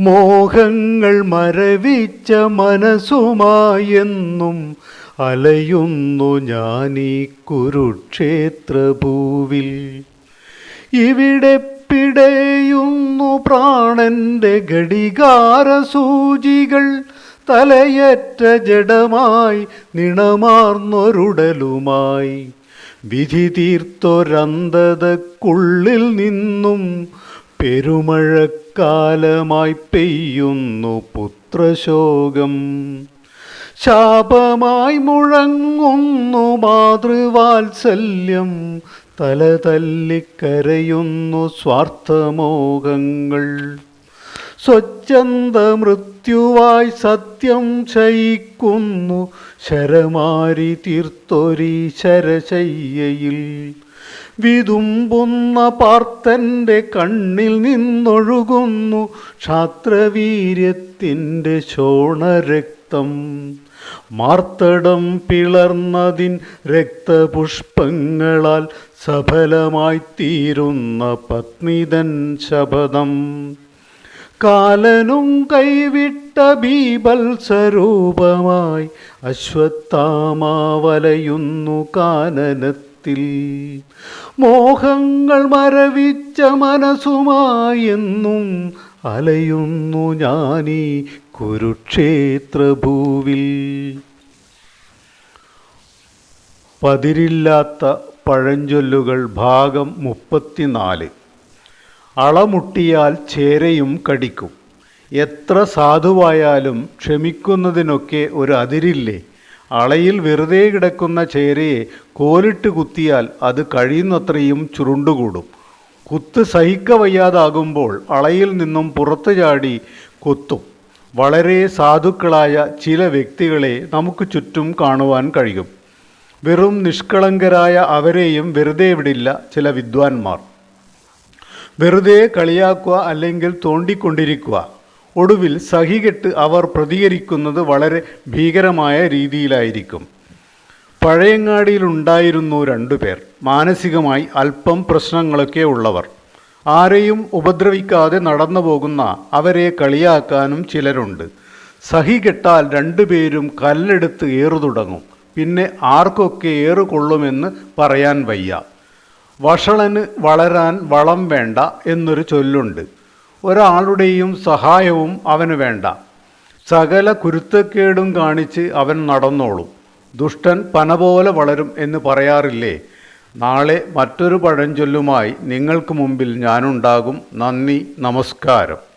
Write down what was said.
മോഹങ്ങൾ മരവിച്ച മനസ്സുമായെന്നും അലയുന്നു ഞാനീ കുരുക്ഷേത്രഭൂവിൽ. ഇവിടെ പിടയുന്നു പ്രാണന്റെ ഘടികാര സൂചികൾ തലയറ്റ ജഡമായി നിണമാർന്നൊരുടലുമായി. വിധി തീർത്തൊരന്തതക്കുള്ളിൽ നിന്നും പെരുമഴക്കാലമായി പെയ്യുന്നു പുത്രശോകം. ശാപമായി മുഴങ്ങുന്നു മാതൃവാത്സല്യം. തല തല്ലിക്കരയുന്നു സ്വാർത്ഥമോഹങ്ങൾ. സ്വച്ഛന്ത മൃത്യുവായി സത്യം ശയിക്കുന്നു. ശരമാരി തീർത്തൊരീ ശരശയ്യയിൽ വിതുമ്പുന്ന പാർത്തന്റെ കണ്ണിൽ നിന്നൊഴുകുന്നു ക്ഷാത്രവീര്യത്തിന്റെ ശോണരക്തം. മാർത്തടം പിളർന്നതിൻ രക്തപുഷ്പങ്ങളാൽ സഫലമായി തീരുന്ന പത്നിതൻ ശപഥം. കാലനും കൈവിട്ട ബീബൽസ്വരൂപമായി അശ്വത്ഥാമാവലയുന്നു കാനനത്തിൽ മോഹങ്ങൾ മരവിച്ച മനസ്സുമായെന്നും അലയുന്നു ഞാനീ കുരുക്ഷേത്രഭൂവിൽ. പതിരില്ലാത്ത പഴഞ്ചൊല്ലുകൾ ഭാഗം മുപ്പത്തിനാല്. അളമുട്ടിയാൽ ചേരയും കടിക്കും. എത്ര സാധുവായാലും ക്ഷമിക്കുന്നതിനൊക്കെ ഒരു അതിരില്ലേ? അളയിൽ വെറുതെ കിടക്കുന്ന ചേരയെ കോലിട്ട് കുത്തിയാൽ അത് കഴിയുന്നത്രയും ചുരുണ്ടുകൂടും. കുത്ത് സഹിക്കവയ്യാതാകുമ്പോൾ അളയിൽ നിന്നും പുറത്തു ചാടി കൊത്തും. വളരെ സാധുക്കളായ ചില വ്യക്തികളെ നമുക്ക് ചുറ്റും കാണുവാൻ കഴിയും. വെറും നിഷ്കളങ്കരായ അവരെയും വെറുതെ വിടില്ല ചില വിദ്വാൻമാർ. വെറുതെ കളിയാക്കുക അല്ലെങ്കിൽ തോണ്ടിക്കൊണ്ടിരിക്കുക. ഒടുവിൽ സഹികെട്ട് അവർ പ്രതികരിക്കുന്നത് വളരെ ഭീകരമായ രീതിയിലായിരിക്കും. പഴയങ്ങാടിയിലുണ്ടായിരുന്നു രണ്ടുപേർ മാനസികമായി അല്പം പ്രശ്നങ്ങളൊക്കെ ഉള്ളവർ. ആരെയും ഉപദ്രവിക്കാതെ നടന്നു പോകുന്ന അവരെ കളിയാക്കാനും ചിലരുണ്ട്. സഹി കെട്ടാൽ രണ്ടുപേരും കല്ലെടുത്ത് ഏറു തുടങ്ങും പിന്നെ ആർക്കൊക്കെ ഏറു കൊള്ളുമെന്ന് പറയാൻ വയ്യ. വഷളന് വളരാൻ വളം വേണ്ട എന്നൊരു ചൊല്ലുണ്ട്. ഒരാളുടെയും സഹായവും അവന് വേണ്ട. സകല കുരുത്തക്കേടും കാണിച്ച് അവൻ നടന്നോളും. ദുഷ്ടൻ പന പോലെ വളരും എന്ന് പറയാറില്ലേ? നാളെ മറ്റൊരു പഴഞ്ചൊല്ലുമായി നിങ്ങൾക്ക് മുമ്പിൽ ഞാനുണ്ടാകും. നന്ദി നമസ്കാരം.